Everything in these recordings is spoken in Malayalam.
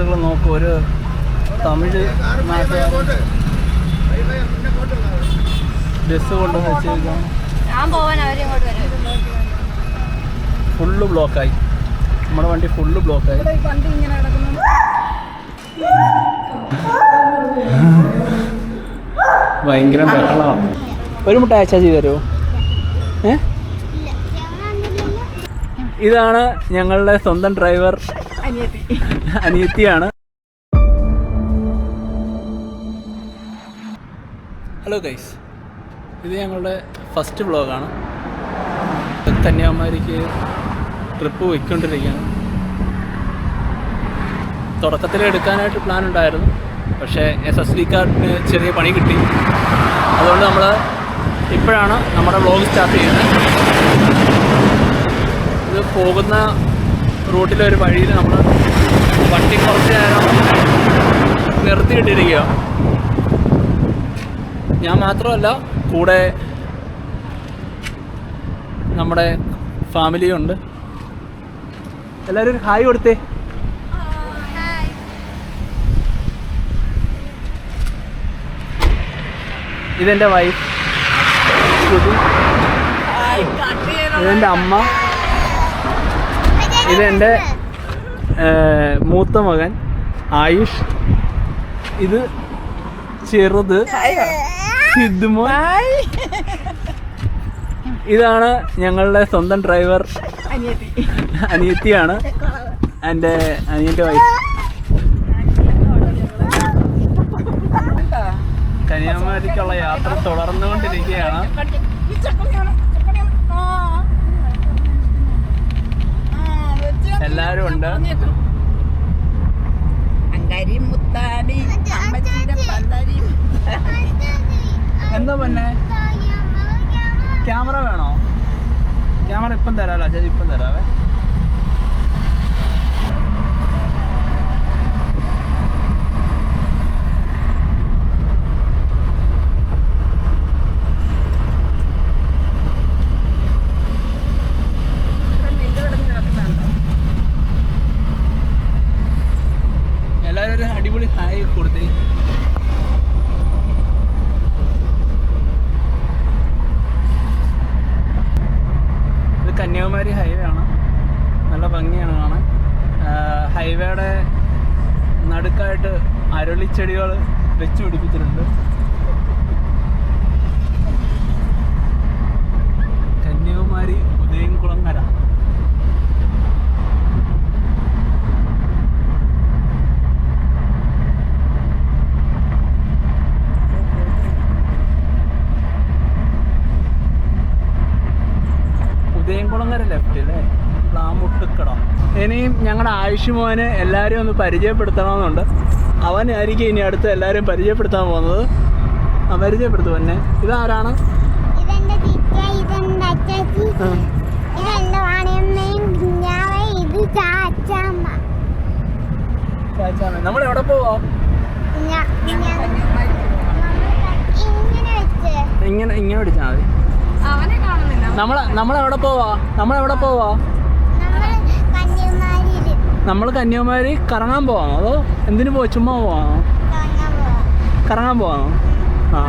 സുഹൃത്തുക്കൾ നോക്കും. ഒരു തമിഴ് ബസ് കൊണ്ട് വെച്ചേക്കാം ഫുള്ള് ബ്ലോക്കായി നമ്മുടെ വണ്ടി ഫുള്ള് ബ്ലോക്കായി ഭയങ്കര ബഹളമാണ് ഒരു മുട്ട അയച്ചാ ചെയ്ത് തരുമോ ഏ? ഇതാണ് ഞങ്ങളുടെ സ്വന്തം ഡ്രൈവർ അനിയത്തിയാണ്. ഹലോ ഗൈസ് ഇത് ഞങ്ങളുടെ ഫസ്റ്റ് വ്ളോഗാണ് കന്യാകുമാരിക്ക് ട്രിപ്പ് പോയിക്കൊണ്ടിരിക്കുകയാണ്. തുടക്കത്തിൽ എടുക്കാനായിട്ട് പ്ലാൻ ഉണ്ടായിരുന്നു. പക്ഷേ എസ് എസ് ഡി കാർഡിന് ചെറിയ പണി കിട്ടി. അതുകൊണ്ട് നമ്മൾ ഇപ്പോഴാണ് നമ്മുടെ വ്ളോഗ് സ്റ്റാർട്ട് ചെയ്യുന്നത്. ഇത് പോകുന്ന റൂട്ടിലെ ഒരു വഴിയിൽ നമ്മൾ വണ്ടി കുറച്ച് നേരം നിർത്തിയിട്ടിരിക്കുക. ഞാൻ മാത്രമല്ല കൂടെ നമ്മുടെ ഫാമിലിയും ഉണ്ട്. എല്ലാവരും ഒരു ഹായ് കൊടുത്തേ. ഇതെന്റെ വൈഫ് ശ്രുതി ഇതെന്റെ അമ്മ. ഇതെന്റെ മൂത്ത മകൻ ആയുഷ്. ഇത് ചെറുത് സിദ്ധുമോൻ. ഇതാണ് ഞങ്ങളുടെ സ്വന്തം ഡ്രൈവർ അനിയത്തിയാണ്. എന്റെ അനിയന്റെ വൈഫ് കന്യാകുമാരിക്കുള്ള യാത്ര തുടർന്നുകൊണ്ടിരിക്കുകയാണ്. എല്ലാവരും ഉണ്ട്. അങ്കാരി മുത്താടി അമ്മച്ചിയുടെ പന്തരി. എന്താ പിന്നെ? ക്യാമറ വേണോ? ക്യാമറ ഇപ്പം തരാമല്ലോ ചേച്ചി ഇപ്പം തരാവേ എല്ലാവരും ഒരു അടിപൊളി ഹായ് കൊടുത്തേ ഇത് കന്യാകുമാരി ഹൈവേ ആണ് നല്ല ഭംഗിയാണ് കാണാൻ ആഹ് ഹൈവേയുടെ നടുക്കായിട്ട് അരളിച്ചെടികൾ വെച്ച് പിടിപ്പിച്ചിട്ടുണ്ട് കന്യാകുമാരി ഉദയംകുളങ്ങര ഉദയംകുളങ്ങര ലെഫ്റ്റ് അല്ലേ പ്ലാമുട്ടുക്കട ഇനിയും ഞങ്ങളുടെ ആയുഷ്മോനെ എല്ലാവരും ഒന്ന് പരിചയപ്പെടുത്തണമെന്നുണ്ട് അവനായിരിക്കും ഇനി അടുത്ത് എല്ലാവരും പരിചയപ്പെടുത്താൻ പോകുന്നത്. ആ പരിചയപ്പെടുത്തു തന്നെ ഇതാരാണ്? നമ്മൾ എവിടെ പോവാ? ഇങ്ങനെ ഇങ്ങനെ പിടിച്ചാൽ മതി. നമ്മൾ നമ്മളെവിടെ പോവാ? നമ്മളെവിടെ പോവാ? നമ്മൾ കന്യാകുമാരി കറങ്ങാൻ പോവാണോ? അതോ എന്തിനു പോവാ? ചുമ്മാ പോവാണോ? കറങ്ങാൻ പോവാണോ? ആ.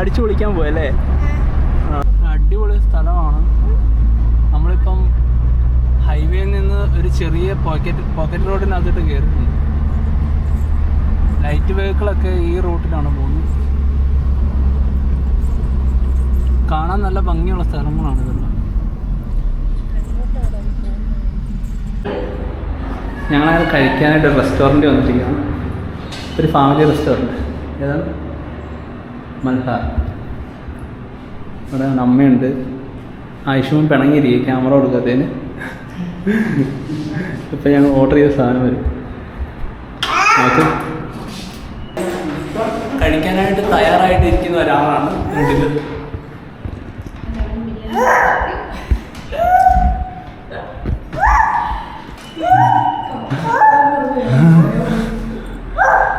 അടിച്ചു പൊളിക്കാൻ പോയല്ലേ അടിപൊളി സ്ഥലമാണ്. നമ്മളിപ്പം ഹൈവേയിൽ നിന്ന് ഒരു ചെറിയ പോക്കറ്റ് പോക്കറ്റ് റോഡിനകത്തോട്ട് കയറി ലൈറ്റ് വെഹിക്കിളൊക്കെ ഈ റൂട്ടിലാണ് പോകുന്നത്. കാണാൻ നല്ല ഭംഗിയുള്ള സ്ഥലങ്ങളാണ് ഇതെല്ലാം. ഞങ്ങളത് കഴിക്കാനായിട്ട് ഒരു റെസ്റ്റോറന്റ് വന്നിരിക്കുകയാണ്. ഒരു ഫാമിലി റെസ്റ്റോറന്റ് ഏതാണ് മൽഹാർ ഇവിടെ അമ്മയുണ്ട്. ആയുഷ്മാൻ പിണങ്ങിയിരിക്കും ക്യാമറ കൊടുക്കാത്തതിന് ഇപ്പം ഞങ്ങൾ ഓർഡർ ചെയ്ത സാധനം വരും. ഓക്കെ കഴിക്കാനായിട്ട് തയ്യാറായിട്ടിരിക്കുന്ന ഒരാളാണ് വീട്ടിൽ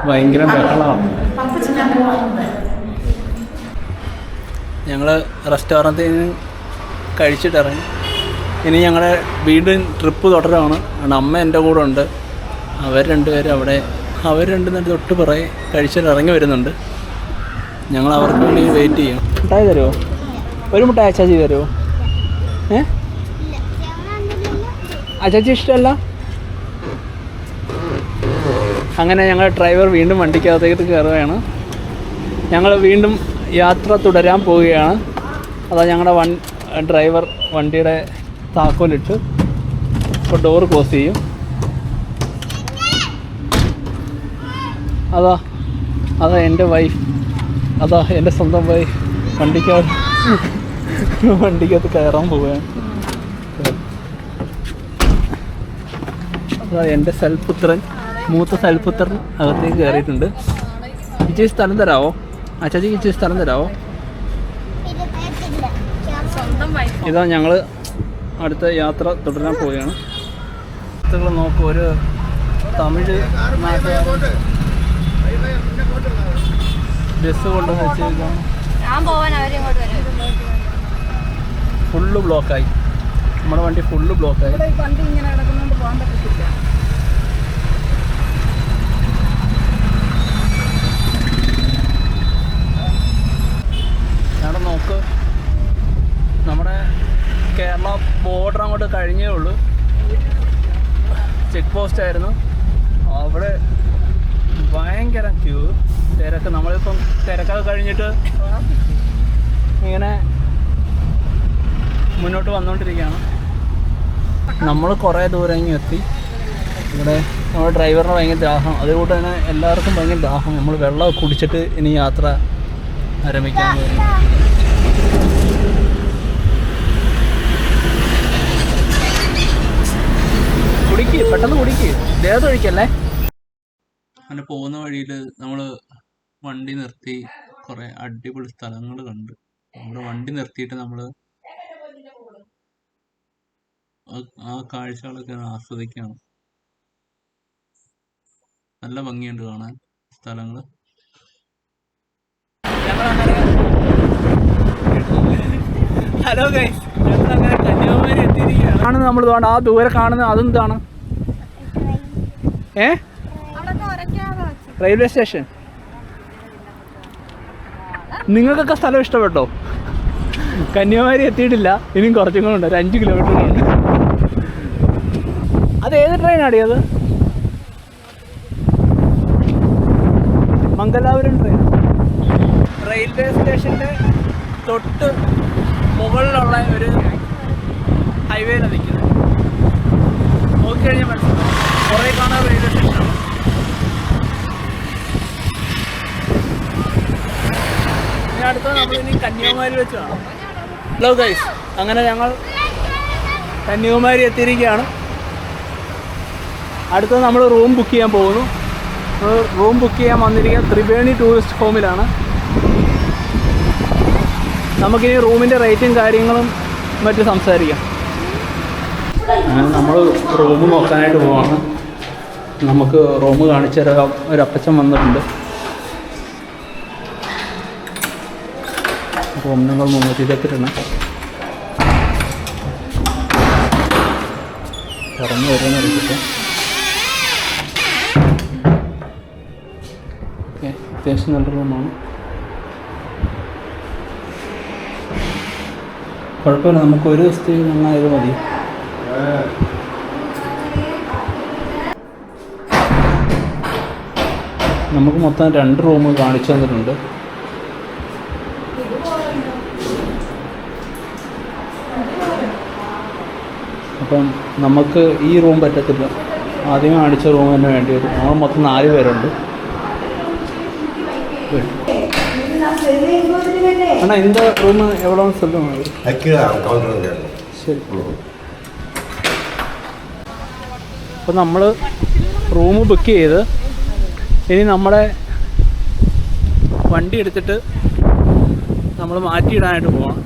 ഭയങ്കര ബഹളമാണ് ഞങ്ങൾ റെസ്റ്റോറന്റിൽ നിന്ന് കഴിച്ചിട്ടിറങ്ങി. ഇനി ഞങ്ങളുടെ വീണ്ടും ട്രിപ്പ് തുടരുകയാണ് കാരണം അമ്മ എന്റെ കൂടെ ഉണ്ട്. അവർ രണ്ടുപേരും അവിടെ അവർ രണ്ടും തന്നെ തൊട്ട് പുറകെ കഴിച്ചിട്ട് ഇറങ്ങി വരുന്നുണ്ട്. ഞങ്ങൾ അവർക്ക് വേണ്ടി വെയിറ്റ് ചെയ്യും. മിഠായി തരുമോ ഒരു മിഠായി അച്ചാച്ചി തരുമോ ഏ? അച്ചാച്ചി ഇഷ്ടമല്ല? അങ്ങനെ ഞങ്ങൾ ഡ്രൈവർ വീണ്ടും വണ്ടിക്കകത്തേക്ക് കയറുകയാണ്. ഞങ്ങൾ വീണ്ടും യാത്ര തുടരാൻ പോവുകയാണ്. അതാ ഞങ്ങളുടെ വൺ ഡ്രൈവർ വണ്ടിയുടെ താക്കോലിട്ട് ഇപ്പോൾ ഡോർ ക്ലോസ് ചെയ്യും. അതാ അതാ എന്റെ വൈഫ് അതാ എന്റെ സ്വന്തം വൈഫ് വണ്ടിക്കകത്ത് വണ്ടിക്കകത്ത് കയറാൻ പോവുകയാണ്. അതാ എന്റെ സൽപുത്രൻ മൂത്ത സൽപുത്രൻ അകത്തേക്ക് കയറിയിട്ടുണ്ട്. ഇച്ചിരി സ്ഥലം തരാവോ? അച്ചാജി ഇച്ചിരി സ്ഥലം തരാവോ? ഇതാ ഞങ്ങൾ അടുത്ത യാത്ര തുടരാൻ പോവുകയാണ്. സുഹൃത്തുക്കൾ നോക്കൂ ഒരു തമിഴ് ബസ് കൊണ്ട് ഞാൻ പോവാൻ അവരും ഇങ്ങോട്ട് വരും. ഫുള്ള് ബ്ലോക്കായി. നമ്മുടെ വണ്ടി ഫുള്ള് ബ്ലോക്കായി ഇവിടെ ഈ വണ്ടി ഇങ്ങനെ കിടക്കുന്നതുകൊണ്ട് പോകാൻ പറ്റത്തില്ല അവിടെ നോക്ക്. നമ്മുടെ കേരള ബോർഡർ അങ്ങോട്ട് കഴിഞ്ഞേ ഉള്ളൂ. ചെക്ക് പോസ്റ്റ് ആയിരുന്നു. അവിടെ ഭയങ്കര ക്യൂ തിരക്ക്. നമ്മളിപ്പം തിരക്കൊക്കെ കഴിഞ്ഞിട്ട് ഇങ്ങനെ മുന്നോട്ട് വന്നുകൊണ്ടിരിക്കുകയാണ് നമ്മൾ കുറേ ദൂരം ഇങ്ങ് എത്തി. ഇവിടെ നമ്മുടെ ഡ്രൈവറിന് ഭയങ്കര ദാഹം. അതുകൊണ്ട് തന്നെ എല്ലാവർക്കും ഭയങ്കര ദാഹം. നമ്മൾ വെള്ളം കുടിച്ചിട്ട് ഇനി യാത്ര ആരംഭിക്കാൻ പോകുന്നു കുടിക്ക് പെട്ടെന്ന് കുടിക്ക്. ദേഹത്ത് ഒഴിക്കല്ലേ? അങ്ങനെ പോകുന്ന വഴിയിൽ നമ്മൾ വണ്ടി നിർത്തി കുറേ അടിപൊളി സ്ഥലങ്ങൾ കണ്ട്. നമ്മുടെ വണ്ടി നിർത്തിയിട്ട് നമ്മൾ ആ കാഴ്ചകളൊക്കെ ആസ്വദിക്കണം. നല്ല ഭംഗിയുണ്ട് കാണാൻ സ്ഥലങ്ങൾ ഹലോ ഗൈസ് കന്യാകുമാരി എത്തിയിരിക്കുകയാണ്. നമ്മൾ വേണ്ട ആ ദൂരെ കാണുന്നത് അതെന്താണ്? ഏ? Railway station. നിങ്ങൾക്കൊക്കെ സ്ഥലം ഇഷ്ടപ്പെട്ടോ? കന്യാകുമാരി എത്തിയിട്ടില്ല. ഇനിയും കുറച്ചും കൂടെ ഉണ്ട്. ഒരു അഞ്ച് കിലോമീറ്റർ ഉണ്ട്. അത് ഏത് ട്രെയിനാടി അത്? മംഗലാപുരം ട്രെയിൻ റെയിൽവേ സ്റ്റേഷന്റെ തൊട്ട് മുകളിലുള്ള ഒരു ഹൈവേയിലാണ് നിൽക്കുന്നത്. നോക്കിക്കഴിഞ്ഞാൽ മനസ്സിലാവും. കുറേ കാണാൻ റെയിൽവേ സ്റ്റേഷനാണ് ഇനി അടുത്ത നമ്മൾ ഇനി കന്യാകുമാരി വെച്ച് കാണാം. ഹലോ ഗൈസ് അങ്ങനെ ഞങ്ങൾ കന്യാകുമാരി എത്തിയിരിക്കുകയാണ്. അടുത്തത് നമ്മൾ റൂം ബുക്ക് ചെയ്യാൻ പോകുന്നു. റൂം ബുക്ക് ചെയ്യാൻ വന്നിരിക്കുക ത്രിവേണി ടൂറിസ്റ്റ് ഹോമിലാണ് നമുക്കിനി റൂമിന്റെ റേറ്റും കാര്യങ്ങളും മറ്റും സംസാരിക്കാം. നമ്മൾ റൂം നോക്കാനായിട്ട് പോവാണ്. നമുക്ക് റൂം കാണിച്ച ഒരു അപ്പച്ചൻ വന്നിട്ടുണ്ട്. റൂം നമ്പർ മുന്നൂറ്റി ഇരുപത്തിരണ്ട് അറിയിച്ചിട്ട്. ഓക്കെ അത്യാവശ്യം നല്ല റൂമാണ്. കുഴപ്പമില്ല നമുക്ക് ഒരു ദിവസത്തേക്ക് നന്നായത് മതി. നമുക്ക് മൊത്തം രണ്ട് റൂം കാണിച്ചു തന്നിട്ടുണ്ട്. അപ്പം നമുക്ക് ഈ റൂം പറ്റത്തില്ല. ആദ്യം കാണിച്ച റൂം തന്നെ വേണ്ടി വരും നമ്മൾ മൊത്തം നാല് പേരുണ്ട്. അണ്ണാ இந்த റൂം എവിടെയാണെന്ന് சொல்லுங்க കീഴെ കൗണ്ടറിൻ്റെ ശരി അപ്പോൾ നമ്മൾ റൂം ബുക്ക് ചെയ്ത് ഇനി നമ്മുടെ വണ്ടി എടുത്തിട്ട് നമ്മൾ മാറ്റിയിടാനായിട്ട് പോകണം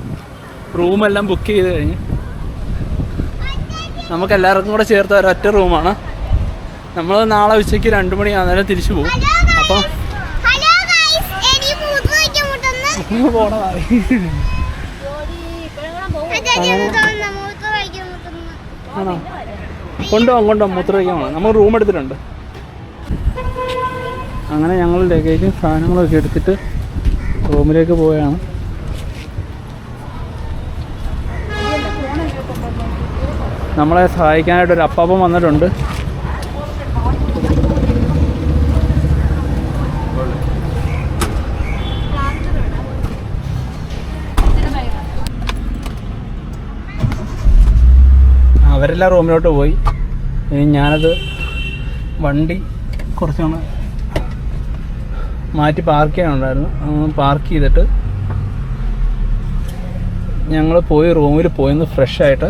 റൂമെല്ലാം ബുക്ക് ചെയ്ത് കഴിഞ്ഞ് നമുക്ക് എല്ലാവർക്കും കൂടെ ചേർത്ത് ഒരൊറ്റ റൂമാണ് നമ്മൾ നാളെ ഉച്ചയ്ക്ക് രണ്ട് മണി അന്നേരം തിരിച്ചു പോകും അപ്പം വയ്ക്കാൻ മുട്ടുന്നു ആണോ? കൊണ്ടുപോകാം കൊണ്ടുപോകാം മൂത്രമൊഴിക്കാൻ പോകണം നമ്മൾ റൂം എടുത്തിട്ടുണ്ട്. അങ്ങനെ ഞങ്ങൾ ലഗേജും സാധനങ്ങളൊക്കെ എടുത്തിട്ട് റൂമിലേക്ക് പോയാണ് നമ്മളെ സഹായിക്കാനായിട്ട് ഒരു അപ്പാപ്പൻ വന്നിട്ടുണ്ട്. അവരെല്ലാം റൂമിലോട്ട് പോയി. ഇനി ഞാനത് വണ്ടി കുറച്ചൊന്ന് മാറ്റി പാർക്ക് ചെയ്യാനുണ്ടായിരുന്നു. പാർക്ക് ചെയ്തിട്ട് ഞങ്ങൾ പോയി റൂമിൽ പോയിന്ന് ഫ്രഷ് ആയിട്ട്.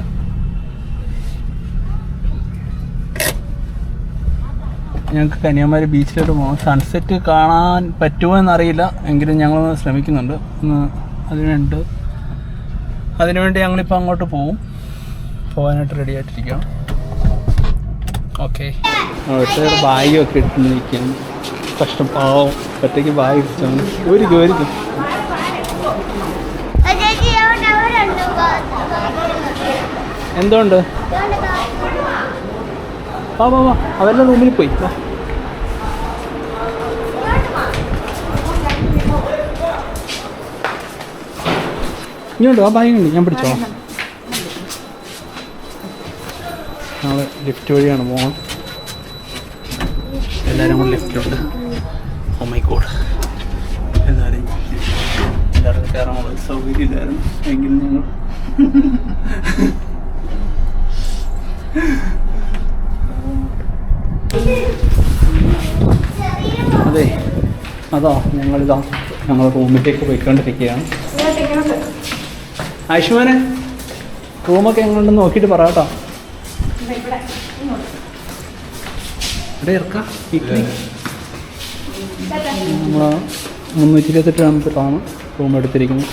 ഞങ്ങൾക്ക് കന്യാകുമാരി ബീച്ചിലോട്ട് പോകാം സൺസെറ്റ് കാണാൻ പറ്റുമോ എന്നറിയില്ല. എങ്കിലും ഞങ്ങളൊന്ന് ശ്രമിക്കുന്നുണ്ട്. ഒന്ന് അതിനുണ്ട് അതിനുവേണ്ടി ഞങ്ങളിപ്പോൾ അങ്ങോട്ട് പോവും. പോകാനായിട്ട് റെഡി ആയിട്ടിരിക്കാം. ഓക്കെ അവിടുത്തെ ബാഗൊക്കെ ഇട്ടിരിക്കുകയാണ് കഷ്ടം. പാവം. ഒറ്റയ്ക്ക് ബാഗ് ഇടിച്ചാണ് ഒരു അവരുണ്ട് എന്തുകൊണ്ട്? വാ വാ അവരുടെ റൂമിൽ പോയി. വാ. ഇങ്ങോട്ട് ആ ബാഗ് ഉണ്ട് ഞാൻ പിടിച്ചോളാം. ഞങ്ങൾ ലിഫ്റ്റ് വഴിയാണ് പോകണം എല്ലാവരും കൂടെ ലിഫ്റ്റിലുണ്ട് ഓ മൈ ഗോഡ് എല്ലാവരും എല്ലാവർക്കും കയറാനുള്ള സൗകര്യം ഇല്ലായിരുന്നു എങ്കിലും ഞങ്ങൾ അതെ അതാ ഞങ്ങളിതാ ഞങ്ങൾ റൂമിലേക്ക് പോയിക്കൊണ്ടിരിക്കുകയാണ്. ആയുഷ്മാനെ റൂമൊക്കെ എങ്ങനെയുണ്ടെന്ന് നോക്കിയിട്ട് പറ കേട്ടോ. ഇവിടെ ഇറക്കാം നമ്മൾ മുന്നൂറ്റി ഇരുപത്തെട്ട് രൂപത്തിലാണ് റൂം എടുത്തിരിക്കുന്നത്.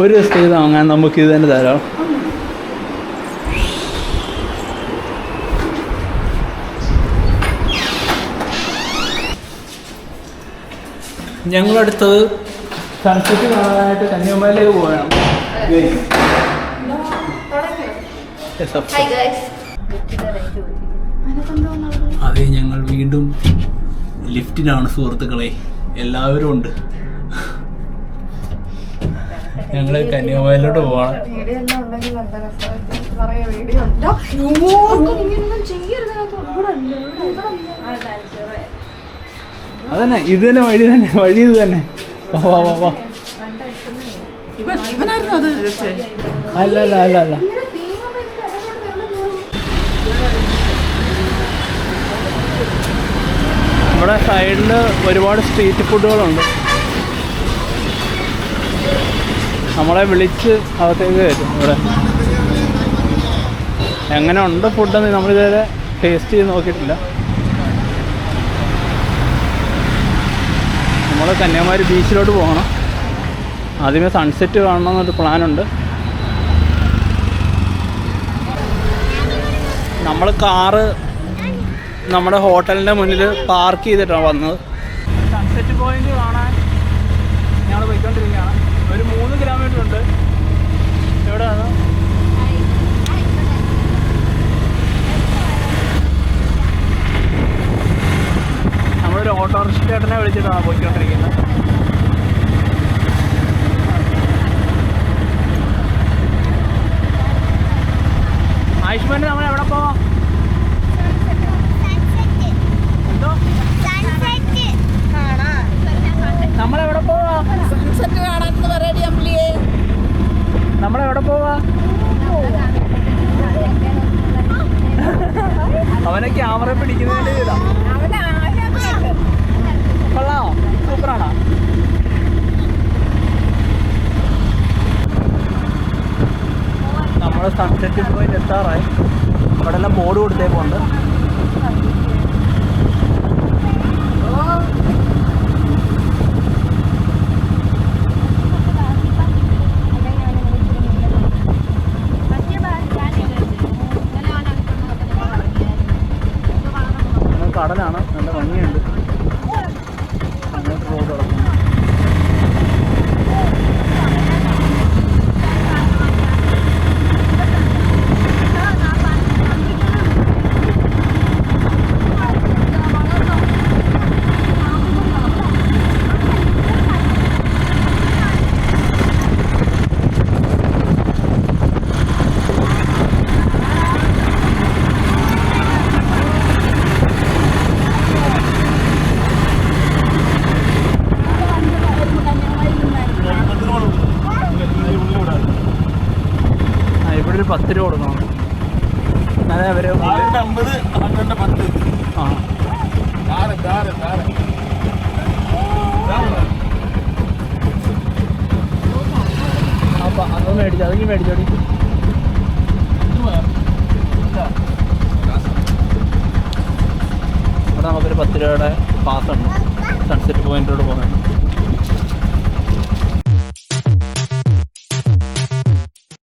ഒരു ദിവസത്തേക്ക് വാങ്ങാൻ നമുക്ക് ഇത് തന്നെ തരാം ഞങ്ങളടുത്തത് സൺസെറ്റ് കാണാനായിട്ട് കന്യാകുമാരിയിലേക്ക് പോകണം. അതെ ഞങ്ങൾ വീണ്ടും ലിഫ്റ്റിലാണ് സുഹൃത്തുക്കളെ. എല്ലാവരും ഉണ്ട്. ഞങ്ങൾ കന്യാകുമാരിയിലോട്ട് പോവാണ് അതന്നെ ഇത് തന്നെ വഴി തന്നെ വഴി ഇത് തന്നെ. വാ വാ വാ വാ. ഇവൻ ഇവനായിരുന്നു അത്. അല്ല അല്ല അല്ല അല്ല. നമ്മുടെ സൈഡിൽ ഒരുപാട് സ്ട്രീറ്റ് ഫുഡുകളുണ്ട് നമ്മളെ വിളിച്ച് അകത്തേക്ക് കയറ്റും ഇവിടെ. എങ്ങനെ ഉണ്ട് ഫുഡെന്ന് നമ്മളിതുവരെ ടേസ്റ്റ് ചെയ്ത് നോക്കിയിട്ടില്ല. നമ്മൾ കന്യാകുമാരി ബീച്ചിലോട്ട് പോകണം. ആദ്യമേ സൺസെറ്റ് കാണണം എന്നൊരു പ്ലാനുണ്ട്. നമ്മൾ കാറ് നമ്മുടെ ഹോട്ടലിന്റെ മുന്നിൽ പാർക്ക് ചെയ്തിട്ടാണ് വന്നത്. സൺസെറ്റ് പോയിന്റ് കാണാൻ ഞങ്ങൾ പോയിക്കൊണ്ടിരിക്കുകയാണ്. ഒരു മൂന്ന് കിലോമീറ്റർ ഉണ്ട്. എവിടെയാണ് നമ്മളൊരു ഓട്ടോറിക്ഷ ചേട്ടനെ വിളിച്ചിട്ടാണ് പോയിക്കൊണ്ടിരിക്കുന്നത്. ആയുഷ്മാൻ നമ്മൾ എവിടെ പോവാം? നമ്മളെവിടെ പോവാ? അവനെ ക്യാമറ പിടിക്കുന്നതിന്റെ ഇതാ. സൂപ്പറാണോ? നമ്മൾ സൺസെറ്റ് പോയിന്റ് എത്താറായി. അവിടെ എല്ലാം ബോർഡ് കൊടുത്തേക്കുണ്ട് കടലാണ് നല്ല ഭംഗിയുണ്ട് അങ്ങോട്ട് റോഡ് കിടക്കുന്നു ആ ഇവിടെ ഒരു പത്ത് രൂപ കൊടുക്കണം. എന്നാലേ അവർ ആ. അപ്പം അത് മേടിച്ചു അതെങ്കിൽ മേടിച്ചോടി. ഇവിടെ നമുക്കൊരു പത്ത് രൂപയുടെ പാസ് ഉണ്ട് സൺസെറ്റ് പോയിന്റിലൂടെ പോകുന്നത്